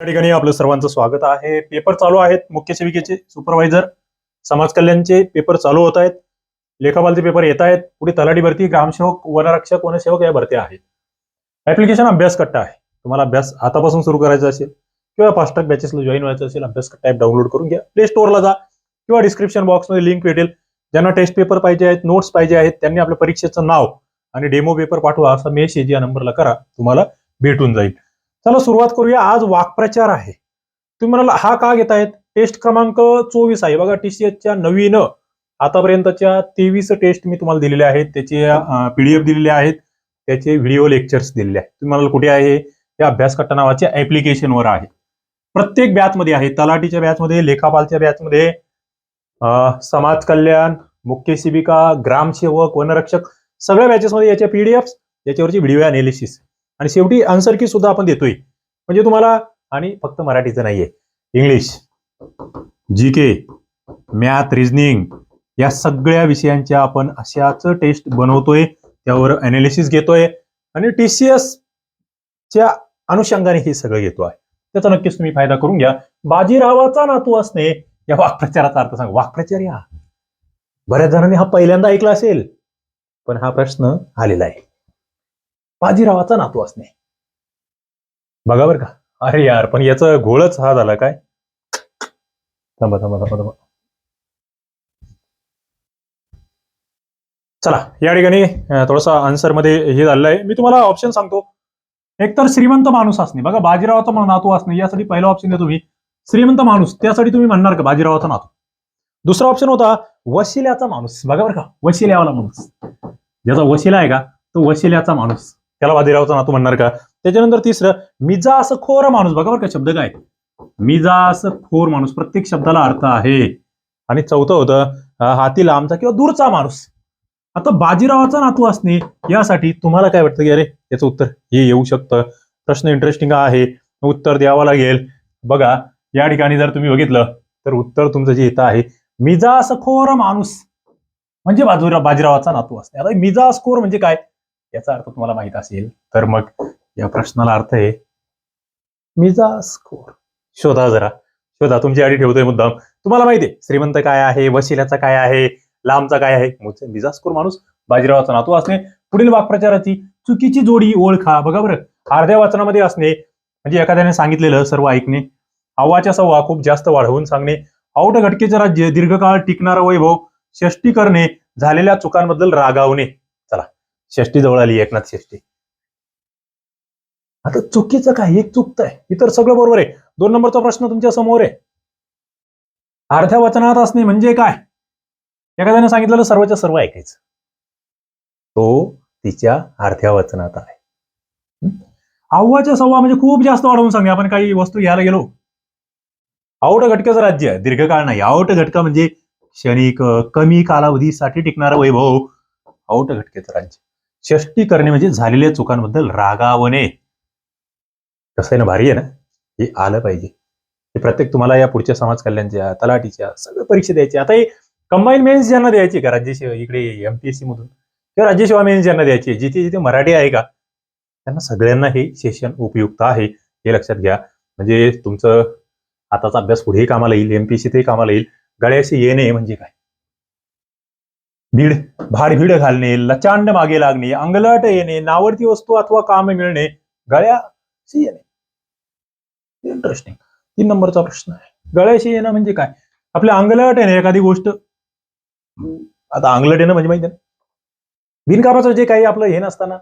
या ठिकाणी आपलं सर्वांचं स्वागत आहे. पेपर चालू आहेत. मुख्य सेविकेचे सुपरवायझर समाज कल्याणचे पेपर चालू होत आहेत. लेखापालचे पेपर येत आहेत. पुढे तलाठी भरती ग्रामसेवक वनरक्षक वनसेवक या भरत्या आहेत. ऍप्लिकेशन अभ्यास कट्टा आहे. तुम्हाला अभ्यास आतापासून सुरू करायचा असेल किंवा फास्टॅग बॅचेसला जॉईन व्हायचं असेल अभ्यास कट्टा ॲप डाउनलोड करून घ्या. प्ले स्टोअरला जा किंवा डिस्क्रिप्शन बॉक्समध्ये लिंक भेटेल. ज्यांना टेस्ट पेपर पाहिजे आहेत नोट्स पाहिजे आहेत त्यांनी आपल्या परीक्षेचं नाव आणि डेमो पेपर पाठवा. असा मेसेज या नंबरला करा तुम्हाला भेटून जाईल. चला सुरुवात करूया. आज वाक्प्रचार आहे. तुम्ही म्हणाला हा का घेत आहेत टेस्ट क्रमांक चोवीस आहे. बघा टीसीएसच्या नवीन आतापर्यंतच्या तेवीस टेस्ट मी तुम्हाला दिलेल्या आहेत. त्याचे पीडीएफ दिलेले आहेत. त्याचे व्हिडिओ लेक्चर्स दिलेले आहेत. तुम्ही म्हणाल कुठे आहे? या अभ्यासकट्टा नावाच्या ऍप्लिकेशनवर आहे. प्रत्येक बॅचमध्ये आहे. तलाठीच्या बॅचमध्ये लेखापालच्या बॅचमध्ये समाज कल्याण मुख्य सेविका ग्रामसेवक वनरक्षक सगळ्या बॅचेसमध्ये याच्या पीडीएफ याच्यावरची व्हिडिओ अनालिसिस आणि शेवटी आन्सर की सुद्धा आपण देतोय. म्हणजे तुम्हाला आणि फक्त मराठीचं नाहीये. English G K math reasoning या सगळ्या विषयांच्या आपण अशाच टेस्ट बनवतोय त्यावर अनालिसिस घेतोय आणि टीसीएस च्या अनुषंगाने हे सगळं घेतो आहे. त्याचा नक्कीच तुम्ही फायदा करून घ्या. बाजीरावाचा नातू असणे या वाक्प्रचाराचा अर्थ सांग. वाक्प्रचार या बऱ्याच जणांनी हा पहिल्यांदा ऐकला असेल पण हा प्रश्न आलेला आहे. बाजीरावाचा नातू असणे. बघा बरं का. अरे यार पण याचा घोळच हा झाला काय? थांबा थांबा थांबा थांबा. चला या ठिकाणी थोडासा थोडंसं आन्सरमध्ये हे झालेलं आहे. मी तुम्हाला ऑप्शन सांगतो. एकतर श्रीमंत माणूस असणे. बघा बाजीरावाचा नातू असणे यासाठी पहिला ऑप्शन देतो मी. श्रीमंत माणूस त्यासाठी तुम्ही म्हणणार का बाजीरावाचा नातू? दुसरा ऑप्शन होता वशिल्याचा माणूस. बघा बरं का वशिल्यावाला माणूस. ज्याचा वशिला आहे का तो वशिल्याचा माणूस. त्याला बाजीरावाचा नातू म्हणणार का? त्याच्यानंतर तिसरं मिजास खोर माणूस बघा बरं का शब्द काय. मिजास खोर माणूस प्रत्येक शब्दाला अर्थ आहे. आणि चौथं होतं हाती लांबचा किंवा दूरचा माणूस. आता बाजीरावाचा नातू असणे यासाठी तुम्हाला काय वाटतं की अरे याचं उत्तर हे येऊ शकतं. प्रश्न इंटरेस्टिंग आहे उत्तर द्यावं लागेल. बघा या ठिकाणी जर तुम्ही बघितलं तर उत्तर तुमचं जे येतं आहे मिजास खोर माणूस. म्हणजे बाजूरा बाजीरावाचा नातू असणे. आता मिजास खोर म्हणजे काय? याचा अर्थ तुम्हाला माहीत असेल तर मग या प्रश्नाला अर्थ आहे मिजा स्कोर. शोधा जरा. शोधा. तुमची आडी ठेवतोय मुद्दाम. तुम्हाला माहिती आहे श्रीमंत काय आहे वशिल्याचा काय आहे लांबचा काय आहे? मिजा स्कोर माणूस बाजीरावाचा नातू असणे पुढील वाक्प्रचाराची चुकीची जोडी ओळखा. बघा बरं. अर्ध्या वाचनामध्ये असणे म्हणजे एखाद्याने सांगितलेलं सर्व ऐकणे अव्वाच्या सव्वा खूप जास्त वाढवून सांगणे औट घटकेचे राज्य दीर्घकाळ टिकणारं वैभव षष्टी करणे झालेल्या चुकांबद्दल रागावणे. चला. षष्टी जवळ आली एकनाथ षष्टी. आता चुकीचं काय? एक चुकतंय. इतर सगळं बरोबर आहे. दोन नंबरचा प्रश्न तुमच्यासमोर आहे. अर्ध्या वचनात असणे म्हणजे काय? एखाद्याने सांगितलेलं सर्वच्या सर्व ऐकायचं. तो तिच्या अर्ध्या वचनात आहे. हं? अव्वाच्या सव्वा म्हणजे खूप जास्त वाढवून सांगणे आपण काही वस्तू घ्यायला गेलो. आवट घटकाचं राज्य. आहे दीर्घकाळ नाही. आवट घटका म्हणजे क्षणिक कमी कालावधीसाठी टिकणारं वैभव. आवट घटकेचं राज्य. षष्टी करणे म्हणजे झालेल्या चुकांबद्दल रागावणे. कसं आहे ना भारी आहे ना? हे आलं पाहिजे. हे प्रत्येक तुम्हाला या पुढच्या समाज कल्याणच्या तलाठीच्या सगळ्या परीक्षा द्यायची. आता हे कंबाईन मेन्स ज्यांना द्यायची का? राज्यसेवा इकडे एमपीएससी मधून. किंवा राज्यसेवा मेन्स ज्यांना द्यायची जिथे जिथे मराठी आहे का? त्यांना सगळ्यांना हे सेशन उपयुक्त आहे. हे लक्षात घ्या. म्हणजे तुमचं आताचा अभ्यास पुढेही कामाला येईल एमपीएससी कामाला येईल. गळ्याशी येणे म्हणजे काय? भीड भाडभीड घालणे लचांड मागे लागणे अंगलट येणे नावडती वस्तू अथवा काम मिळणे गळ्याशी येणे. इंटरेस्टिंग तीन नंबरचा प्रश्न आहे. गळ्याशी येणं म्हणजे काय? आपल्या अंगलट येणे एखादी गोष्ट. आता अंगलट येणं म्हणजे माहिती आहे ना? बिनकामाचं जे काही आपलं हे नसताना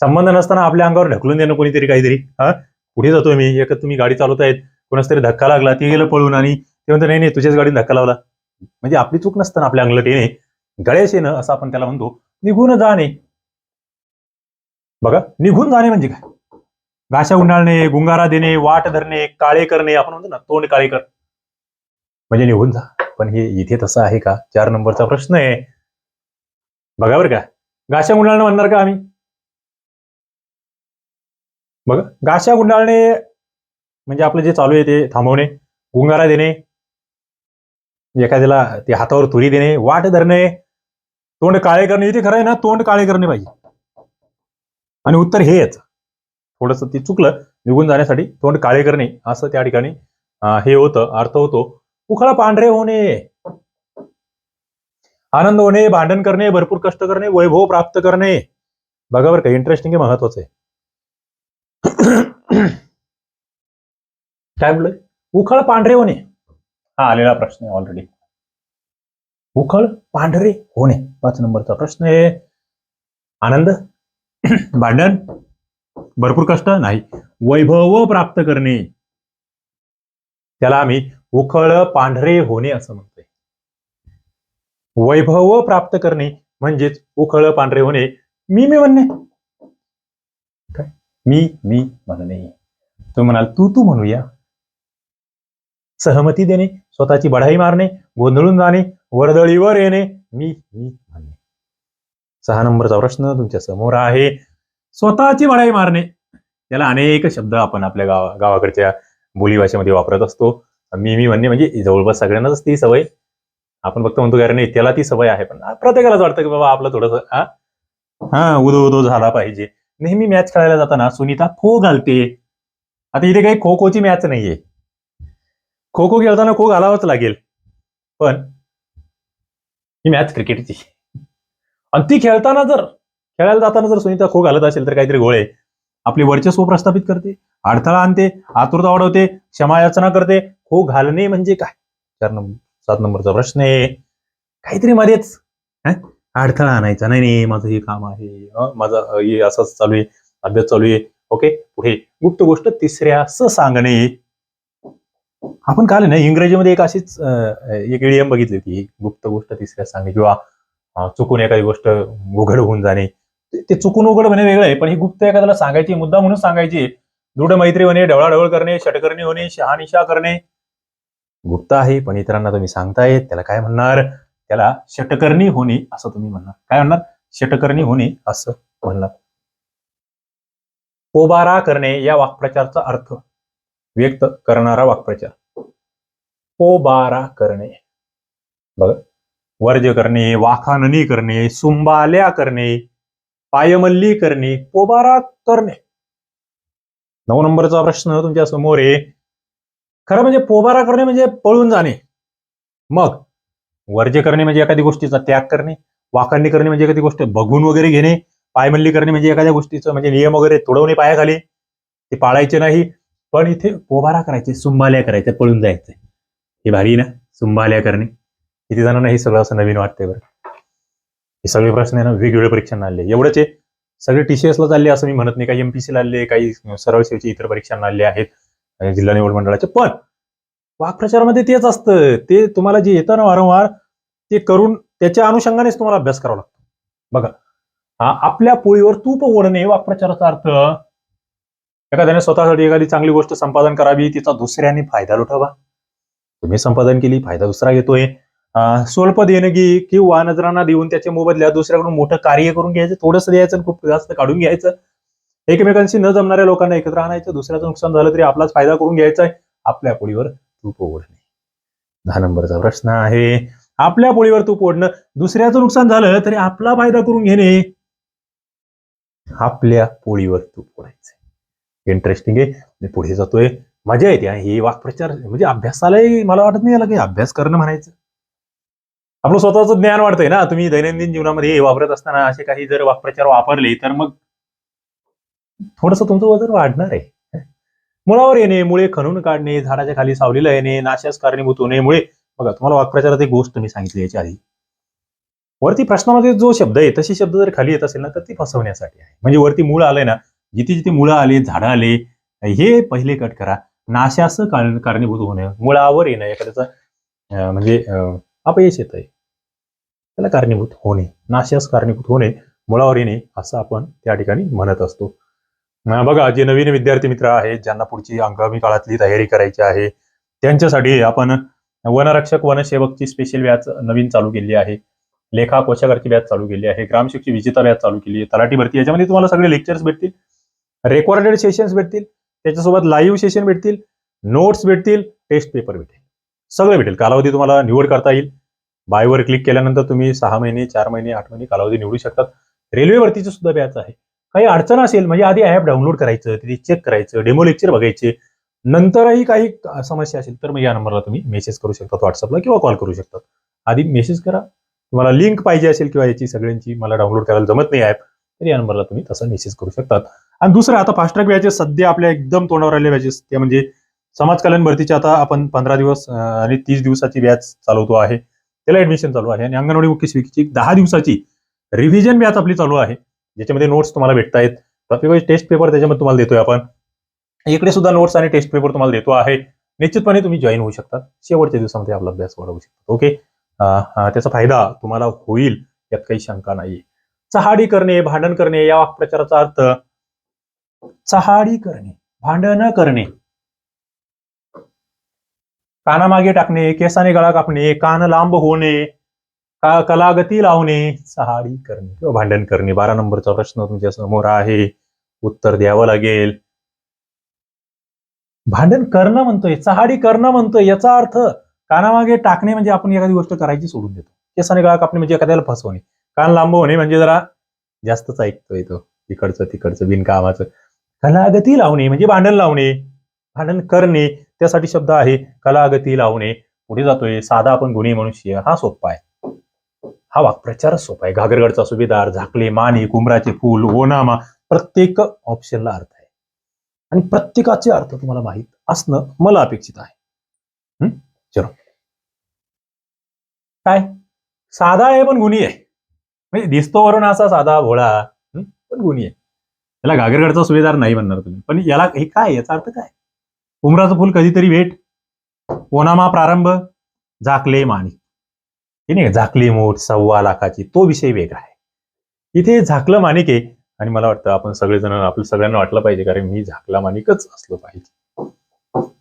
संबंध नसताना आपल्या अंगावर ढकलून देणं कोणीतरी काहीतरी. हा? कुठे जातोय मी. एक तुम्ही गाडी चालवतायत. कोणाच तरी धक्का लागला ते गेलं पळून आणि ते म्हणतो नाही नाही तुझ्याच गाडीत धक्का लावला. म्हणजे आपली चूक नसताना आपल्या अंगलट येणे गळ्याशी येणं असं आपण त्याला म्हणतो. निघून जाणे. बघा निघून जाणे म्हणजे काय? घाशा उन्हाळणे गुंगारा देणे वाट धरणे काळे करणे आपण म्हणतो ना तोंड काळे कर. म्हणजे निघून जा. पण हे इथे तसं आहे का? चार नंबरचा प्रश्न आहे. बघा बरं का. गाशा गुंडाळणं म्हणणार का आम्ही? बघा गाशा गुंडाळणे म्हणजे आपलं जे चालू आहे ते थांबवणे गुंगारा देणे एखाद्याला ते हातावर तुरी देणे वाट धरणे तोंड काळे करणे. इथे खरं आहे ना तोंड काळे करणे पाहिजे. आणि उत्तर हे थोडंसं ते चुकलं निघून जाण्यासाठी तोंड काळे करणे असं त्या ठिकाणी हे होतं अर्थ होतो. उखळा पांढरे होणे. आनंद होणे भांडण करणे भरपूर कष्ट करणे वैभव प्राप्त करणे. बघा बरं का इंटरेस्टिंग आहे महत्वाचं आहे. काय म्हटलं? उखळ पांढरे होणे. हा आलेला प्रश्न आहे ऑलरेडी उखळ पांढरे होणे. पाच नंबरचा प्रश्न आहे. आनंद भांडण भरपूर कष्ट नाही. वैभव प्राप्त करणे. त्याला आम्ही उखळ पांढरे होणे असं म्हणतोय. वैभव प्राप्त करणे म्हणजेच उखळ पांढरे होणे. मी मी म्हणणे. काय? मी मी म्हणणे. तुम्ही म्हणाल तू तू म्हणूया. सहमती देणे स्वतःची बढाई मारणे गोंधळून जाणे वर्दळीवर येणे. मी मी म्हणणे. सहा नंबरचा प्रश्न तुमच्यासमोर आहे. स्वतःची मढाई मारणे. याला अनेक शब्द आपण आपल्या गावा गावाकडच्या बोली भाषेमध्ये वापरत असतो. मी मी म्हणणे म्हणजे जवळपास सगळ्यांनाच ती सवय. आपण फक्त म्हणतो कारण नाही त्याला ती सवय आहे. पण प्रत्येकालाच वाटतं की बाबा आपलं थोडस हा हा उदो उदो झाला पाहिजे. नेहमी मॅच खेळायला जाताना सुनीता खो घालते. आता इथे काही खो खोची मॅच नाहीये. खो खो खेळताना खो घालावाच लागेल. पण ही मॅच क्रिकेटची आणि ती खेळताना जर खेळायला जाताना जर सुनीता खो घालत असेल तर काहीतरी गोळे. आपली वर्चस्व प्रस्थापित करते अडथळा आणते आतुरता वाढवते क्षमायाचना करते. खो घालणे म्हणजे काय? चार नंबर सात नंबरचा प्रश्न आहे. काहीतरी मध्येच अडथळा आणायचा. नाही नाही माझं हे काम आहे. माझं हे असंच चालू आहे. अभ्यास चालू आहे. ओके पुढे. गुप्त गोष्ट तिसऱ्या स सांगणे. आपण काल ना इंग्रजीमध्ये एक अशीच एक इडियम बघितली होती. गुप्त गोष्ट तिसऱ्या सांगणे. किंवा चुकून एखादी गोष्ट उघड होऊन जाणे. ते- चुकून उघड म्हणे वेगळं आहे पण ही गुप्त एखाद्याला सांगायची मुद्दा म्हणून सांगायची दृढ मैत्री होणे ढवळाढवळ करणे षटकर्णी होणे शहानिशा करणे. गुप्त आहे पण इतरांना तुम्ही सांगतायत त्याला काय म्हणणार? त्याला षटकर्णी होणे असं तुम्ही म्हणणार. काय म्हणणार? षटकर्णी होणे असं म्हणणार. पोबारा करणे या वाक्प्रचारचा अर्थ. व्यक्त करणारा वाक्प्रचार. पोबारा करणे. बघ. वर्ज करणे वाखाननी करणे सुंबाल्या करणे. पायमल्ली करणे पोबारा करणे नऊ नंबरचा प्रश्न तुमच्यासमोर आहे. खरं म्हणजे पोबारा करणे म्हणजे पळून जाणे. मग वर्जे करणे म्हणजे एखादी गोष्टीचा त्याग करणे. वाखाणणी करणे म्हणजे एखादी गोष्ट बघून वगैरे घेणे. पायमल्ली करणे म्हणजे एखाद्या गोष्टीचं म्हणजे नियम वगैरे तोडवणे पायाखाली ते पाळायचे नाही. पण इथे पोबारा करायचे सुंबाल्या करायचे पळून जायचे. हे भारी ना? सुंबाल्या करणे. किती जणांना हे सगळं असं नवीन वाटतंय बरं. हे सगळे प्रश्न आहे ना वेगवेगळे परीक्षांना आले. एवढंच आहे सगळे टीसीएसला चालले असं मी म्हणत नाही. काही एमपीसीला आले काही सरळ सेवेचे इतर परीक्षांना आले आहेत जिल्हा निवड मंडळाचे. पण वाक्प्रचारामध्ये तेच असतं. ते तुम्हाला जे येतं ना वारंवार ते करून त्याच्या अनुषंगानेच तुम्हाला अभ्यास करावा लागतो. बघा हा आपल्या पोळीवर तूप ओढणे वाक्प्रचाराचा अर्थ. एखाद्याने स्वतःसाठी एखादी चांगली गोष्ट संपादन करावी तिचा दुसऱ्याने फायदा लुटावा तुम्ही संपादन केली फायदा दुसरा घेतोय. स्वल्प देणगी किंवा नजरांना देऊन त्याच्या मोबदल्यात दुसऱ्याकडून मोठं कार्य करून घ्यायचं थोडंसं द्यायचं खूप जास्त काढून घ्यायचं. एकमेकांशी न जमणाऱ्या लोकांना एकत्र आणायचं दुसऱ्याचं नुकसान झालं तरी आपलाच फायदा करून घ्यायचा आहे. आपल्या पोळीवर तूप ओढणे. दहा नंबरचा प्रश्न आहे. आपल्या पोळीवर तूप ओढणं. दुसऱ्याचं नुकसान झालं तरी आपला फायदा करून घेणे. आपल्या पोळीवर तूप ओढायचं इंटरेस्टिंग आहे. मी पुढे जातोय. मजा येते. हे वाक्प्रचार म्हणजे अभ्यासालाही मला वाटत नाही याला काही अभ्यास करणं म्हणायचं. आपलं स्वतःचं ज्ञान वाढतंय ना. तुम्ही दैनंदिन जीवनामध्ये हे वापरत असताना असे काही जर वाक्प्रचार वापरले तर मग थोडस तुमचं वजन वाढणार आहे. मुळावर येणे मुळे खणून काढणे झाडाच्या खाली सावलीला येणे नाशास कारणीभूत होणे मुळे बघा तुम्हाला वाक्प्रचारात एक गोष्ट मी सांगितली याच्या आधी. वरती प्रश्नामध्ये जो शब्द आहे तसे शब्द जर खाली येत असेल ना तर ती फसवण्यासाठी आहे. म्हणजे वरती मुळ आलंय ना जिथे जिथे मुळं आले झाडं आले हे पहिले कट करा. नाशास कारणीभूत होणं मुळावर येणं एखाद्याचा अं, म्हणजे अं, अपयश येत आहे त्याला कारणीभूत होणे नाशास कारणीभूत होणे मुळावर येणे असं आपण त्या ठिकाणी म्हणत असतो. बघा जे नवीन विद्यार्थी मित्र आहेत ज्यांना पुढची आगामी काळातली तयारी करायची आहे त्यांच्यासाठी आपण वनरक्षक वनसेवकची स्पेशल व्याज नवीन चालू केली आहे. लेखा कोशागारची बॅच चालू केली आहे. ग्रामशिक्षी विजेता बॅच चालू केली आहे. तलाठी भरती याच्यामध्ये तुम्हाला सगळे लेक्चर्स भेटतील. रेकॉर्डेड सेशन्स भेटतील. त्याच्यासोबत लाईव्ह सेशन भेटतील. नोट्स भेटतील. टेस्ट पेपर भेटेल. सगळं भेटेल. कालावधी तुम्हाला निवड करता येईल. बायवर क्लिक केल्यानंतर तुम्ही सहा महिने चार महिने आठ महिने कालावधी निवडू शकतात. रेल्वेवरतीचं सुद्धा बॅच आहे. काही अडचण असेल म्हणजे आधी ऍप डाउनलोड करायचं तिथे चेक करायचं डेमो लेक्चर बघायचे. नंतरही काही समस्या असेल तर मग या नंबरला तुम्ही मेसेज करू शकता व्हॉट्सअपला किंवा कॉल करू शकता. आधी मेसेज करा. तुम्हाला लिंक पाहिजे असेल किंवा याची सगळ्यांची मला डाउनलोड करायला जमत नाही ऍप तर या नंबरला तुम्ही तसा मेसेज करू शकतात. आणि दुसरं आता फास्ट ट्रॅक बॅचेस सध्या आपल्या एकदम तोंडावर आलेले बॅचेस ते म्हणजे समाज कल्याण भरतीची आता आपण पंधरा दिवस आणि तीस दिवसाची बॅच चालवतो आहे. त्याला ऍडमिशन चालू आहे. आणि अंगणवाडी मुख्य शिक्षिकेची दहा दिवसाची रिव्हिजन बॅच आपली चालू आहे. ज्याच्यामध्ये नोट्स तुम्हाला भेटतायत प्रत्येक वेळेस टेस्ट पेपर त्याच्यामध्ये तुम्हाला देतोय आपण. इकडे सुद्धा नोट्स आणि टेस्ट पेपर तुम्हाला देतो आहे. निश्चितपणे तुम्ही जॉईन होऊ शकता. शेवटच्या दिवसामध्ये आपला अभ्यास वाढवू शकता. ओके त्याचा फायदा तुम्हाला होईल. यात काही शंका नाहीये. चहाडी करणे भांडण करणे या वाक्प्रचाराचा अर्थ चहाडी करणे भांडण करणे. कानामागे टाकणे केसाने गळा कापणे कान लांब होणे का कलागती लावणे सहाडी करणे किंवा भांडण करणे. बारा नंबरचा प्रश्न तुमच्यासमोर आहे. उत्तर द्यावं लागेल. भांडण करणं म्हणतोय चहाडी करणं म्हणतोय याचा अर्थ कानामागे टाकणे म्हणजे आपण एखादी गोष्ट करायची सोडून देतो. केसाने गळा कापणे म्हणजे एखाद्याला फसवणे. कान लांब होणे म्हणजे जरा जास्तच ऐकतोय तो. तिकडचं तिकडचं बिनकामाचं. कलागती लावणे म्हणजे भांडण लावणे. भांडण करणे. त्यासाठी शब्द आहे कलागती लावणे. पुढे जातोय साधा आपण गुणी मनुष्य हा सोपा आहे. हा वाक्प्रचारच सोपा आहे. घागरगडचा सुभेदार झाकले माने कुंभराचे फूल ओनामा प्रत्येक ऑप्शनला अर्थ आहे. आणि प्रत्येकाचे अर्थ तुम्हाला माहीत असणं मला अपेक्षित आहे. चलो. काय? साधा आहे पण गुणी आहे. म्हणजे दिसतो वरून असा साधा भोळा पण गुणी आहे. याला घागरगडचा सुभेदार नाही म्हणणार तुम्ही. पण याला हे काय याचा अर्थ काय? उमराचं फुल कधीतरी भेट. ओनामा प्रारंभ झाकले माने. हे नाही झाकली मोठ सव्वा लाखाची तो विषय वेगळा आहे. इथे झाकलं माणिक आहे आणि मला वाटतं आपण सगळेजण आपलं सगळ्यांना वाटलं पाहिजे कारण मी झाकला माणिकच असलो पाहिजे.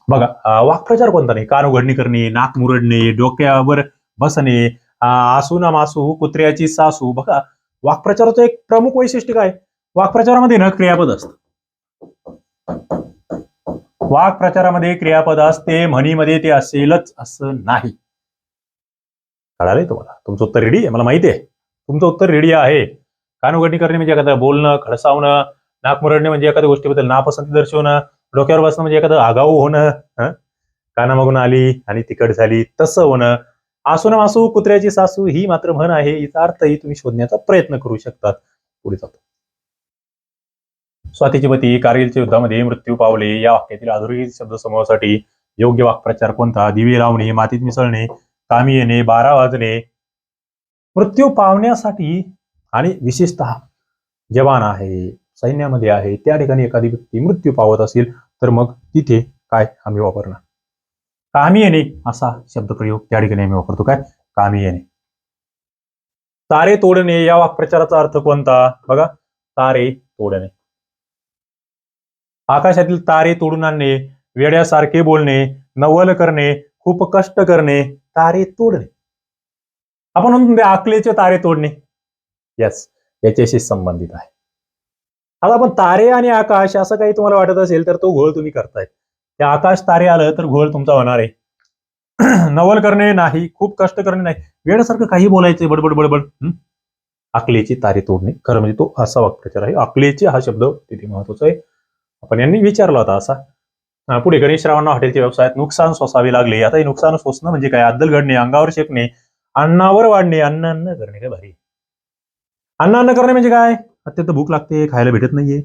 बघा वाक्प्रचार कोणता नाही? कान उघडणी करणे नाक मुरडणे डोक्यावर बसणे आसू ना मासू कुत्र्याची सासू. बघा वाक्प्रचाराचं एक प्रमुख वैशिष्ट्य काय? वाक्प्रचारामध्ये ना क्रियापद असतं. वाक्प्रचारामध्ये क्रियापद असते म्हणीमध्ये ते असेलच असं नाही. कळालंय तुम्हाला? तुमचं उत्तर रेडी आहे? मला माहिती आहे. तुमचं उत्तर रेडी आहे. कान उघडणी करणे म्हणजे एखादं बोलणं खडसावणं नाकमुरडणे म्हणजे एखाद्या गोष्टीबद्दल नापसंती दर्शवणं डोक्यावर बसणं म्हणजे एखादं आगाऊ होणं कानामागून आली आणि तिकट झाली तसं होणं. आसून मासू कुत्र्याची सासू ही मात्र म्हण आहे. हिचा अर्थही तुम्ही शोधण्याचा प्रयत्न करू शकतात. पुढे जातो. स्वातीची पती कारगिलच्या युद्धामध्ये मृत्यू पावले या वाक्यातील अधोरेखित शब्द समूहासाठी योग्य वाक्प्रचार कोणता? दिवे लावणे मातीत मिसळणे कामी येणे बारा वाजणे. मृत्यू पावण्यासाठी आणि विशेषतः जवान आहे सैन्यामध्ये आहे त्या ठिकाणी एखादी व्यक्ती मृत्यू पावत असेल तर मग तिथे काय आम्ही वापरणार? कामी येणे असा शब्दप्रयोग त्या ठिकाणी आम्ही वापरतो. काय? कामी येणे. तारे तोडणे या वाक्प्रचाराचा अर्थ कोणता? बघा तारे तोडणे. आकाशातील तारे तोडून आणणे वेड्यासारखे बोलणे नवल करणे खूप कष्ट करणे तारे तोडणे. आपण म्हणतो ते आकलेचे तारे तोडणे. यस याच्याशी संबंधित आहे. आता आपण तारे आणि आकाश असं काही तुम्हाला वाटत असेल तर तो घोळ तुम्ही करताय ते आकाश तारे आलं तर घोळ तुमचा होणार आहे. नवल करणे नाही खूप कष्ट करणे नाही. वेळासारखं काही बोलायचं बडबड बडबड आकलेची तारे तोडणे. खरं म्हणजे तो असा वाक्प्रचार आहे. आकलेचे हा शब्द तिथे महत्त्वाचा आहे. आपण यांनी विचारला होता असा. पुढे गणेश रावांना हॉटेलच्या व्यवसायात नुकसान सोसावे लागले. आता हे नुकसान सोसणं म्हणजे काय? अद्दल घडणे अंगावर शेकणे अन्नावर वाढणे अन्न अन्न करणे काय भारी. अन्न अन्न करणे म्हणजे काय? अत्यंत भूक लागते खायला भेटत नाहीये.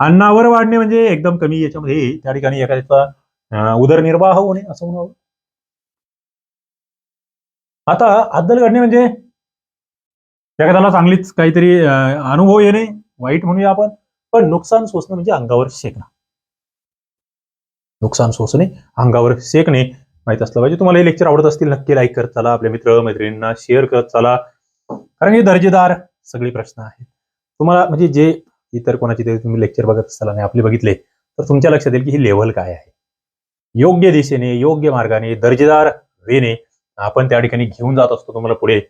अन्नावर वाढणे म्हणजे एकदम कमी याच्यामध्ये त्या ठिकाणी एखाद्याचा उदरनिर्वाह होणे असं म्हणावं. आता अद्दल घडणे म्हणजे एखाद्याला चांगलीच काहीतरी अनुभव येणे वाईट म्हणूया आपण. पण नुकसान सोसणं म्हणजे अंगावर शेकणं. नुकसान सोसणे अंगावर शेकणे. माहीत असलं पाहिजे. तुम्हाला हे लेक्चर आवडत असतील नक्की लाईक करत चला. आपल्या मित्र मैत्रिणींना शेअर करत चला. कारण हे दर्जेदार सगळे प्रश्न आहेत. तुम्हाला म्हणजे जे इतर कोणाची तरी तुम्ही लेक्चर बघत असाल आणि आपले बघितले तर तुमच्या लक्षात येईल की ही लेव्हल काय आहे. योग्य दिशेने योग्य मार्गाने दर्जेदार वेने आपण त्या ठिकाणी घेऊन जात असतो तुम्हाला पुढे.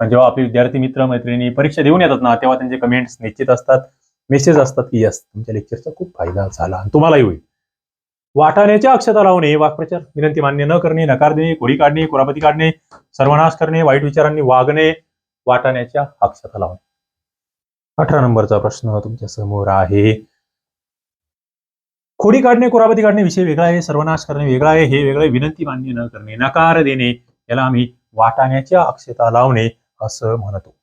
पण जेव्हा आपले विद्यार्थी मित्र मैत्रिणी परीक्षा देऊन येतात ना तेव्हा त्यांचे कमेंट्स निश्चित असतात. मेसेज असतात की यस तुमच्या लेक्चरचा खूप फायदा झाला आणि तुम्हालाही होईल. वाटाण्याच्या अक्षता लावणे वाक्प्रचार विनंती मान्य न करणे नकार देणे खोडी काढणे कुरापती काढणे सर्वनाश करणे वाईट विचारांनी वागणे वाटाण्याच्या अक्षता लावणे. अठरा नंबरचा प्रश्न तुमच्यासमोर आहे. खोडी काढणे कुरापती काढणे विषय वेगळा आहे सर्वनाश करणे वेगळा आहे हे वेगळे विनंती मान्य न करणे नकार देणे याला आम्ही वाटाण्याच्या अक्षता लावणे असं म्हणतो.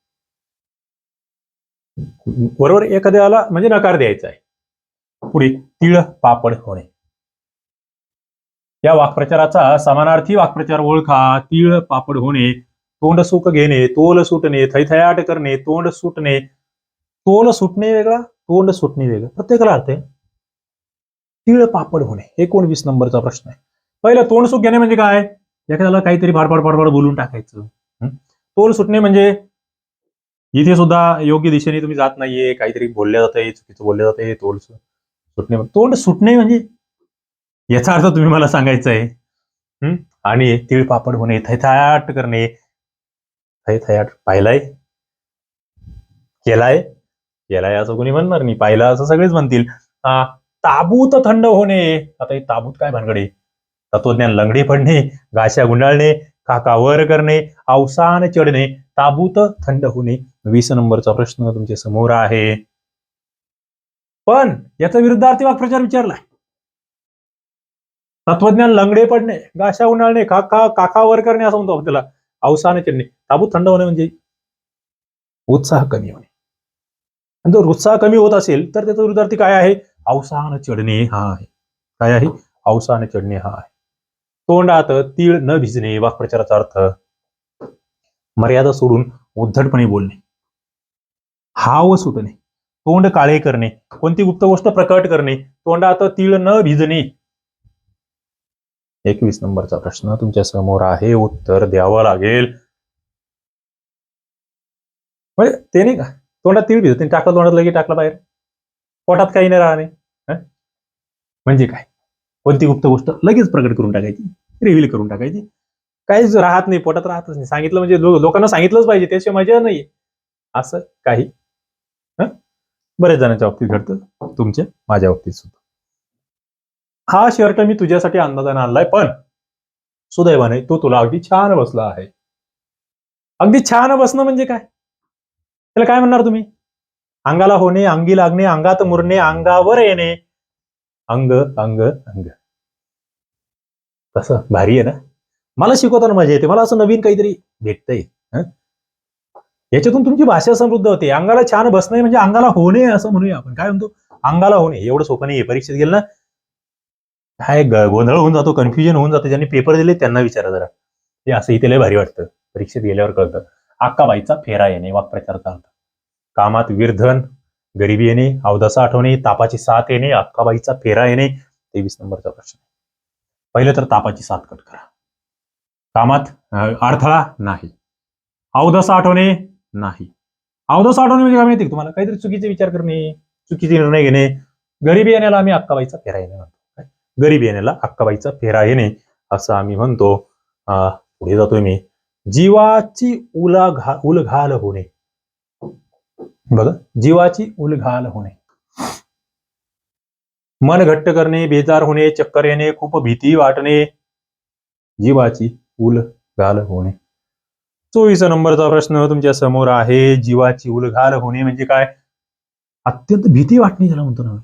बरोबर एखाद्याला म्हणजे नकार द्यायचा आहे. पुढे तिळ पापड होणे. या वाक्प्रचाराचा समानार्थी वाक्प्रचार ओळखा. तिळ पापड होणे तोंड सुख घेणे तोल सुटणे थैथयाट करणे तोंड सुटणे. तोल सुटणे वेगळा तोंड सुटणे वेगळं. प्रत्येकाला अर्थ आहे. तीळ पापड होणे. एकोणवीस नंबरचा प्रश्न आहे. पहिलं तोंड सुख घेणे म्हणजे काय? एखाद्याला काहीतरी फाडफाड फाडफाड बोलून टाकायचं. तोल सुटणे म्हणजे इथे सुद्धा योग्य दिशेने तुम्ही जात नाहीये काहीतरी बोलल्या जातंय चुकीचं बोलल्या जातंय तोंड सुटणे तोंड सुटणे म्हणजे याचा अर्थ तुम्ही मला सांगायचं आहे आणि तीळ पापड होणे थैथयाट करणे. थैथयाट पाहिलाय? केलाय? केलाय असं कोणी म्हणणार नाही. पाहिला असं सगळेच म्हणतील. ताबूत थंड होणे. आता हे ताबूत काय भानगडे? तत्वज्ञान लंगडी पडणे गाशा गुंडाळणे काकावर करणे अवसान चढणे ताबूत थंड होणे. वीस नंबरचा प्रश्न तुमच्यासमोर आहे. पण याचा विरुद्धार्थी वाक्प्रचार विचारलाय. तत्वज्ञान लंगडे पडणे गाशा उन्हाळणे काका काकावर करणे असं म्हणतो आपल्याला त्याला. अवसान चढणे ताबूत थंड होणे म्हणजे उत्साह कमी होणे. आणि जर उत्साह कमी होत असेल तर त्याचा विरुद्धार्थी काय आहे? अवसान चढणे हा आहे. काय आहे? अवसान चढणे हा आहे. तोंडात तीळ न भिजणे वाक्प्रचाराचा अर्थ मर्यादा सोडून उद्धटपणे बोलणे. हाव सुटणे तोंड काळे करणे कोणती गुप्त गोष्ट प्रकट करणे तोंडात तीळ न भिजणे. एकवीस नंबरचा प्रश्न तुमच्यासमोर आहे उत्तर द्यावं लागेल. म्हणजे ते नाही का तोंडात तीळ भिजत टाकलं तोंडात लगे टाकलं बाहेर. पोटात काही नाही राहणे म्हणजे काय? कोणती गुप्त गोष्ट लगेच प्रकट करून टाकायची रिव्हील करून टाकायची. काहीच राहत नाही पोटात राहतच नाही. सांगितलं म्हणजे लोकांना सांगितलंच पाहिजे त्याशिवाय मजा नाही असं काही बऱ्याच जणांच्या बाबतीत घडतं. तुमच्या माझ्या बाबतीत सुद्धा. हा शर्ट मी तुझ्यासाठी अंदाजाने आणलाय पण सुदैवाने तो तुला अगदी छान बसला आहे. अगदी छान बसणं म्हणजे काय? त्याला काय म्हणणार तुम्ही? अंगाला होणे अंगी लागणे अंगात मुरणे अंगावर येणे. अंग अंग अंग. कसं भारी आहे ना? मला शिकवताना मजा येते. मला असं नवीन काहीतरी भेटतंय. याच्यातून तुमची भाषा समृद्ध होते. अंगाला छान बसणे म्हणजे अंगाला होणे असं म्हणूया आपण. काय म्हणतो? अंगाला होणे. एवढं सोपं नाही परीक्षेत गेलं ना? काय ग- गोंधळ होऊन जातो कन्फ्युजन होऊन जातं. ज्यांनी पेपर दिले त्यांना विचारा जरा. ते असं इथे लय भारी वाटतं. परीक्षेत गेल्यावर कळतं. अक्काबाईचा फेरा येणे वाक्प्रचारचा अर्थ कामात विरधन गरिबी येणे अवदसा आठवणे तापाची साथ येणे अक्काबाईचा फेरा येणे तेवीस नंबरचा प्रश्न पहिलं तर तापाची साथ कट करा. कामात अडथळा नाही. अवदसा आठवणे नाही. अवदसा आठवणे म्हणजे काय माहिती तुम्हाला? काहीतरी चुकीचे विचार करणे चुकीचे निर्णय घेणे. गरिबी येण्याला आम्ही अक्काबाईचा फेरा येणे म्हणतो. काय? गरिबी येण्याला अक्काबाईचा फेरा येणे असं आम्ही म्हणतो. अं, पुढे जातोय मी. जीवाची उला घा उलघाल होणे. बघा जीवाची उलघाल होणे. मन घट्ट करणे बेजार होणे चक्कर येणे खूप भीती वाटणे जीवाची उलघाल होणे. चोवीस नंबरचा प्रश्न तुमच्यासमोर आहे जीवाची उलघाल होणे म्हणजे काय? अत्यंत भीती वाटणे ज्याला म्हणतो ना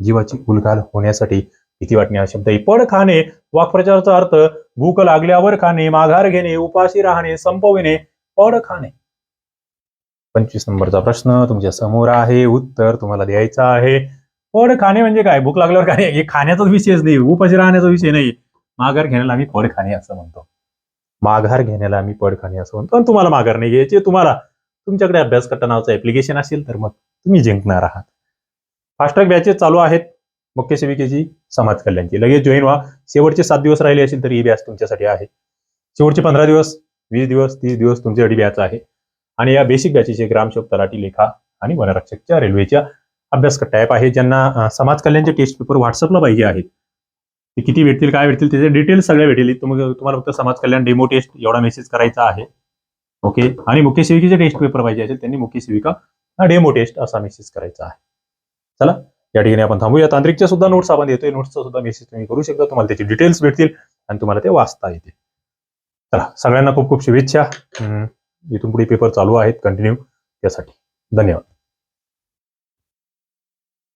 जीवाची उलघाल होण्यासाठी भीती वाटणे हा शब्द आहे. पड खाणे वाक्प्रचाराचा अर्थ भूक लागल्यावर खाणे माघार घेणे उपाशी राहणे संपविणे पड खाणे. पंचवीस नंबरचा प्रश्न तुमच्यासमोर आहे उत्तर तुम्हाला द्यायचं आहे. फळ खाणे म्हणजे काय? भूक लागल्यावर खाणे. हे खाण्याचाच विषयच नाही. उपाशी राहण्याचा विषय नाही. माघार घेण्याला आम्ही फळ खाणे असं म्हणतो. माघार घेण्याला आम्ही पड खाणे असं म्हणतो. आणि तुम्हाला माघार नाही घ्यायची. तुम्हाला तुमच्याकडे अभ्यास करता नावाचं ऍप्लिकेशन असेल तर मग तुम्ही जिंकणार आहात. फास्ट्रॅक बॅचेस चालू आहेत. मुख्य सेविकेची समाज कल्याणची. लगेच जॉईन व्हा. शेवटचे सात दिवस राहिले असेल तर ही बॅच तुमच्यासाठी आहे. शेवटचे पंधरा दिवस वीस दिवस तीस दिवस तुमच्यासाठी बॅच आहे. आणि या बेसिक बॅचेचे ग्रामसेवक तलाठी लेखा आणि वनरक्षकच्या रेल्वेच्या अभ्यास टाईप आहे ज्यांना समाज कल्याणचे टेस्ट पेपर व्हॉट्सअपला पाहिजे आहेत. ते किती भेटतील काय भेटतील त्याचे डिटेल्स सगळे भेटेल. तुम्हाला तुम्हाला फक्त समाज कल्याण डेमो टेस्ट एवढा मेसेज करायचा आहे. ओके आणि मुख्य सेविकेचे टेस्ट पेपर पाहिजे असेल त्यांनी मुख्य सेविका हा डेमो टेस्ट असा मेसेज करायचा आहे. चला या ठिकाणी आपण थांबूया तांत्रिकच्या सुद्धा नोट्स आपण देतोय. नोट्सचा सुद्धा मेसेज तुम्ही करू शकता. तुम्हाला त्याचे डिटेल्स भेटतील आणि तुम्हाला ते वाचता येते. चला सगळ्यांना खूप खूप शुभेच्छा. इथून पुढे पेपर चालू आहेत कंटिन्यू त्यासाठी. धन्यवाद.